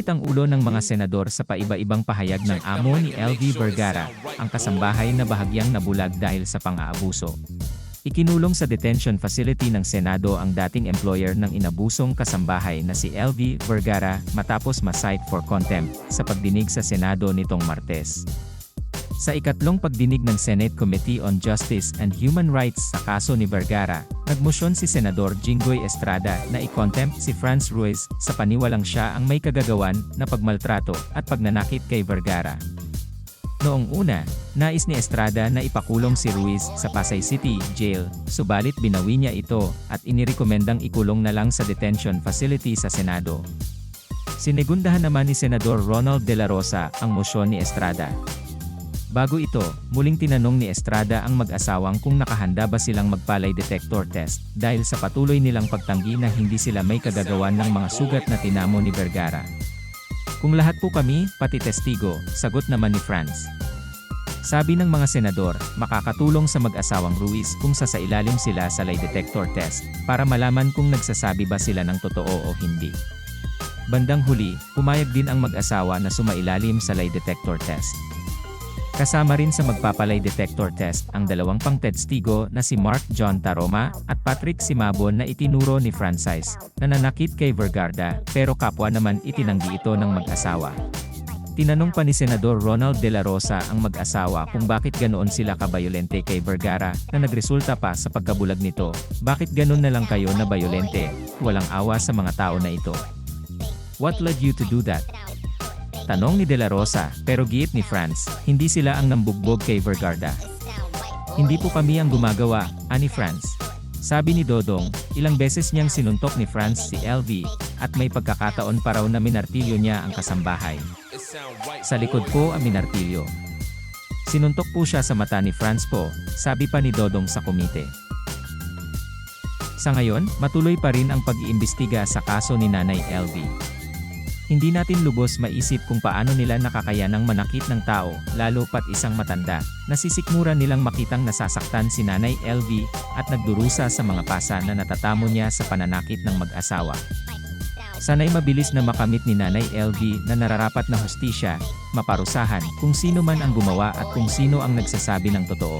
Uminit ang ulo ng mga senador sa paiba-ibang pahayag ng amo ni LV Vergara, ang kasambahay na bahagyang nabulag dahil sa pang-aabuso. Ikinulong sa detention facility ng Senado ang dating employer ng inabusong kasambahay na si LV Vergara matapos ma-cite for contempt sa pagdinig sa Senado nitong Martes. Sa ikatlong pagdinig ng Senate Committee on Justice and Human Rights sa kaso ni Vergara, nagmosyon si Senador Jinggoy Estrada na i-contempt si Franz Ruiz sa paniwalang siya ang may kagagawan na pagmaltrato at pagnanakit kay Vergara. Noong una, nais ni Estrada na ipakulong si Ruiz sa Pasay City Jail, subalit binawi niya ito at inirekomendang ikulong na lang sa detention facility sa Senado. Sinigundahan naman ni Senador Ronald De La Rosa ang mosyon ni Estrada. Bago ito, muling tinanong ni Estrada ang mag-asawang kung nakahanda ba silang magpalay detector test dahil sa patuloy nilang pagtanggi na hindi sila may kagagawan ng mga sugat na tinamo ni Vergara. Kung lahat po kami, pati testigo, sagot naman ni Franz. Sabi ng mga senador, makakatulong sa mag-asawang Ruiz kung sasailalim sila sa lie detector test para malaman kung nagsasabi ba sila ng totoo o hindi. Bandang huli, pumayag din ang mag-asawa na sumailalim sa lie detector test. Kasama rin sa magpapalay detector test ang dalawang pang testigo na si Mark John Taroma at Patrick Simabon na itinuro ni Francis na nanakit kay Vergarda pero kapwa naman itinanggi ito ng mag-asawa. Tinanong pa ni Senador Ronald De La Rosa ang mag-asawa kung bakit ganoon sila kabayolente kay Vergara na nagresulta pa sa pagkabulag nito. Bakit ganoon na lang kayo na bayolente, walang awa sa mga tao na ito? What led you to do that? Tanong ni De La Rosa, pero giit ni Franz, hindi sila ang nambugbog kay Vergarda. Hindi po kami ang gumagawa, ani Franz. Sabi ni Dodong, ilang beses niyang sinuntok ni Franz si LV, at may pagkakataon pa raw na minartilyo niya ang kasambahay. Sa likod po ang minartilyo. Sinuntok po siya sa mata ni Franz po, sabi pa ni Dodong sa komite. Sa ngayon, matuloy pa rin ang pag-iimbestiga sa kaso ni Nanay LV. Hindi natin lubos maisip kung paano nila nakakayanang manakit ng tao, lalo pat isang matanda. Nasisikmura nilang makitang nasasaktan si Nanay LV at nagdurusa sa mga pasa na natatamo niya sa pananakit ng mag-asawa. Sana'y mabilis na makamit ni Nanay LV na nararapat na hustisya, maparusahan kung sino man ang gumawa at kung sino ang nagsasabi ng totoo.